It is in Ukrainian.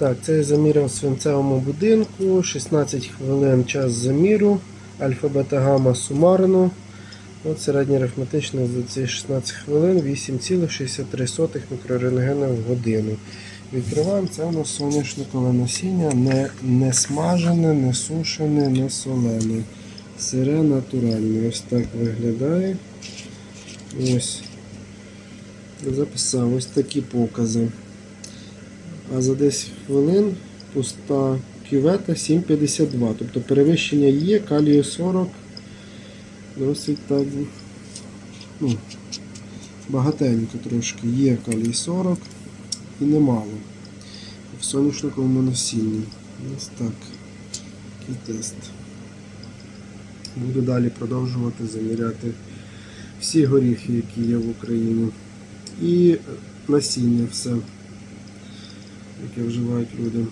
Так, це я заміряв в свинцевому будинку. 16 хвилин час заміру. Альфа бета гамма сумарно. От середнє арифметичне за ці 16 хвилин 8,63 мікрорентгена в годину. Відкриваємо це у нас соняшникове насіння, не, не смажене, не сушене, не солене. Сире натуральне. Ось так виглядає. Ось. Записав ось такі покази. А за 10 хвилин пуста кювета 7,52. Тобто перевищення є, калію 40. Досить так ну, багатенько трошки. Є калій 40 і немало. В соняшниковому насінні. Ось так. Такий тест. Буду далі продовжувати заміряти всі горіхи, які є в Україні. І насіння все, яке вживають люди.